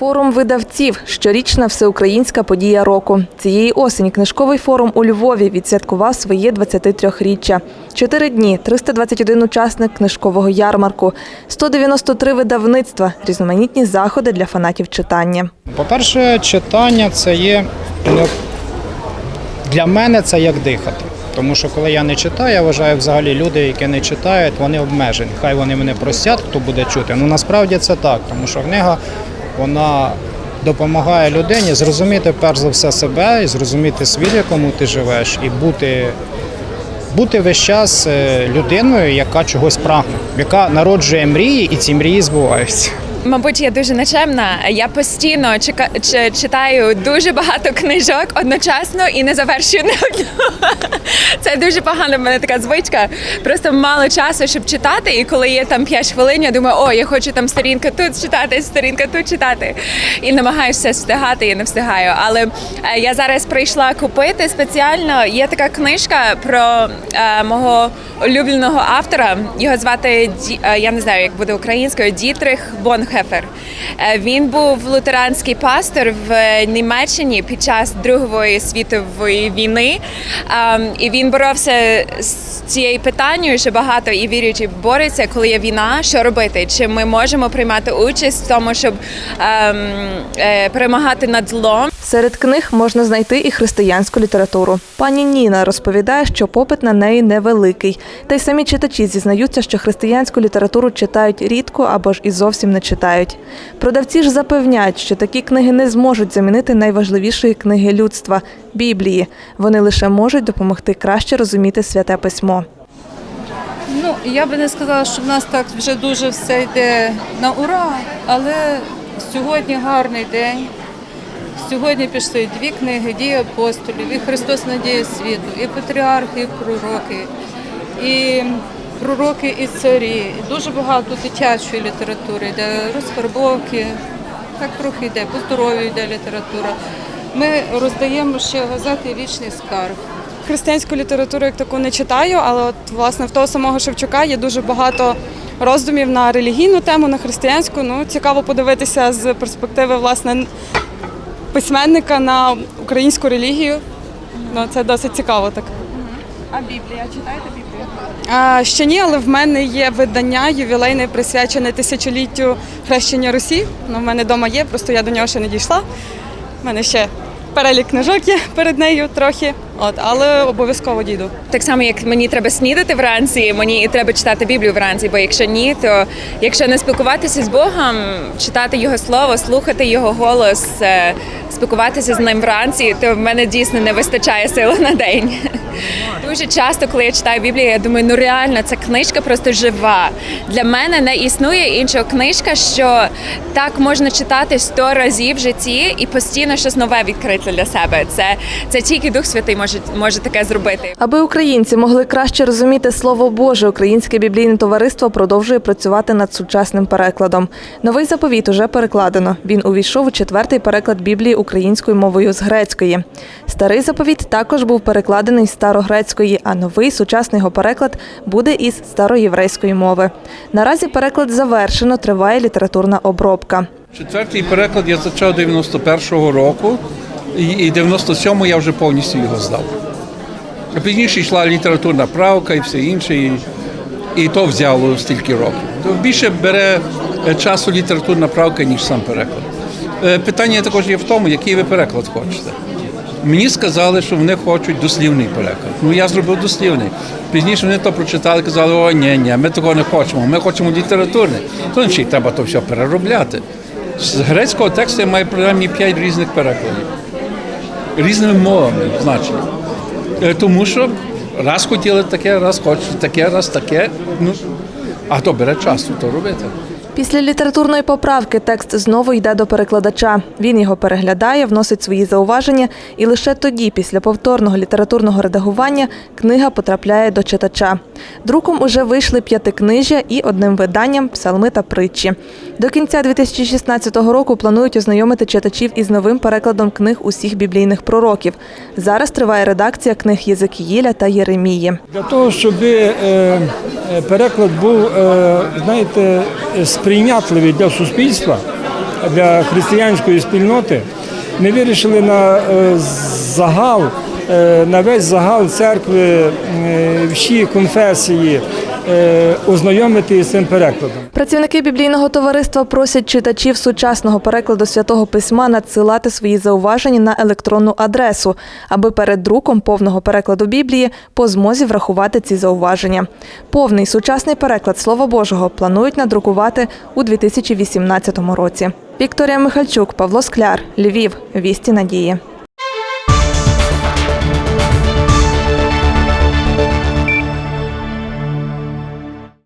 Форум видавців щорічна всеукраїнська подія року. Цієї осені книжковий форум у Львові відсвяткував своє 23-річчя. Чотири дні, 321 учасник книжкового ярмарку, 193 видавництва, різноманітні заходи для фанатів читання. По-перше, читання це є ну, для мене це як дихати. Тому що коли я не читаю, я вважаю, взагалі люди, які не читають, вони обмежені. Хай вони мене простять, хто буде чути. Ну насправді це так, тому що книга вона допомагає людині зрозуміти перш за все себе і зрозуміти світ, в якому ти живеш, і бути, бути весь час е, людиною, яка чогось прагне, яка народжує мрії, і ці мрії збуваються. Мабуть, я дуже нечемна. Я постійно чека- чи- читаю дуже багато книжок одночасно і не завершую не одну. Це дуже погано. в мене така звичка. Просто мало часу, щоб читати. І коли є там 5 хвилин, я думаю, о, я хочу там сторінка тут читати, сторінка тут читати. І намагаюся встигати, і не встигаю. Але е, я зараз прийшла купити спеціально. Є така книжка про е, мого улюбленого автора. Його звати Ді- е, я не знаю, як буде українською Дітрих Бонхефер. Е, Він був лутеранський пастор в Німеччині під час Другої світової війни. Ем, І він боровся з цією питанням, що багато і віруючі борються, коли є війна, що робити? Чи ми можемо приймати участь в тому, щоб ем, е, перемагати над злом? Серед книг можна знайти і християнську літературу. Пані Ніна розповідає, що попит на неї невеликий. Та й самі читачі зізнаються, що християнську літературу читають рідко або ж і зовсім не читають. Продавці ж запевняють, що такі книги не зможуть замінити найважливішої книги людства Біблії. Вони лише можуть допомогти краще розуміти святе письмо. Ну, я би не сказала, що в нас так вже дуже все йде на ура, але сьогодні гарний день. Сьогодні пішли дві книги дії апостолів, і Христос Надія світу, і патріархи, і пророки, і пророки і царі. І Дуже багато дитячої літератури йде, розфарбовки, так трохи йде, по здоров'ю йде література. Ми роздаємо ще газети Вічний скарб. християнську літературу як таку не читаю, але от власне в того самого Шевчука є дуже багато роздумів на релігійну тему, на християнську. Ну цікаво подивитися з перспективи власне письменника на українську релігію. Ну це досить цікаво так. А Біблія читаєте Біблію? А, ще ні, але в мене є видання ювілейне присвячене тисячоліттю хрещення Русі. Ну, в мене вдома є, просто я до нього ще не дійшла. У мене ще перелік книжок є перед нею трохи, от, але обов'язково дійду. Так само, як мені треба снідати вранці, мені і треба читати Біблію вранці, бо якщо ні, то якщо не спілкуватися з Богом, читати Його слово, слухати Його голос, е, спілкуватися з ним вранці, то в мене дійсно не вистачає сили на день. Дуже часто, коли я читаю Біблію, я думаю, ну реально, ця книжка просто жива. Для мене не існує іншого книжка, що так можна читати сто разів в житті і постійно щось нове відкрити для себе. Це, це тільки Дух Святий може, може таке зробити. Аби українці могли краще розуміти слово Боже, Українське біблійне товариство продовжує працювати над сучасним перекладом. Новий заповіт уже перекладено. Він увійшов у четвертий переклад Біблії українською мовою з грецької. Старий заповіт також був перекладений з старогрецької, а новий сучасний його переклад буде із староєврейської мови. Наразі переклад завершено, триває літературна обробка. Четвертий переклад я почав 91-го року, і і 97-му я вже повністю його здав. А пізніше йшла літературна правка і все інше, і, і то взяло стільки років. Більше бере е, часу літературна правка, ніж сам переклад. Е, Питання також є в тому, який ви переклад хочете. Мені сказали, що вони хочуть дослівний переклад. Ну я зробив дослівний. Пізніше вони то прочитали, казали, о, ні, ні, ми такого не хочемо, ми хочемо літературний. То ще треба то все переробляти. З грецького тексту я маю принаймні 5 різних перекладів. Різними мовами, значить. Е, Тому що раз хотіли таке, раз хочуть таке, раз таке. Ну, а то бере часу то робити. Після літературної поправки текст знову йде до перекладача. Він його переглядає, вносить свої зауваження, і лише тоді, після повторного літературного редагування, книга потрапляє до читача. Друком уже вийшли п'ятикнижжя і одним виданням псалми та притчі. До кінця 2016 року планують ознайомити читачів із новим перекладом книг усіх біблійних пророків. Зараз триває редакція книг Єзекіїля та Єремії. Для того, щоб е, е, переклад був, е, знаєте, сприйнятливий для суспільства, для християнської спільноти, ми вирішили на е, загал, е, на весь загал церкви, е, всі конфесії ознайомити з цим перекладом. Працівники біблійного товариства просять читачів сучасного перекладу святого письма надсилати свої зауваження на електронну адресу, аби перед друком повного перекладу Біблії по змозі врахувати ці зауваження. Повний сучасний переклад Слова Божого планують надрукувати у 2018 році. Вікторія Михальчук, Павло Скляр, Львів. Вісті надії.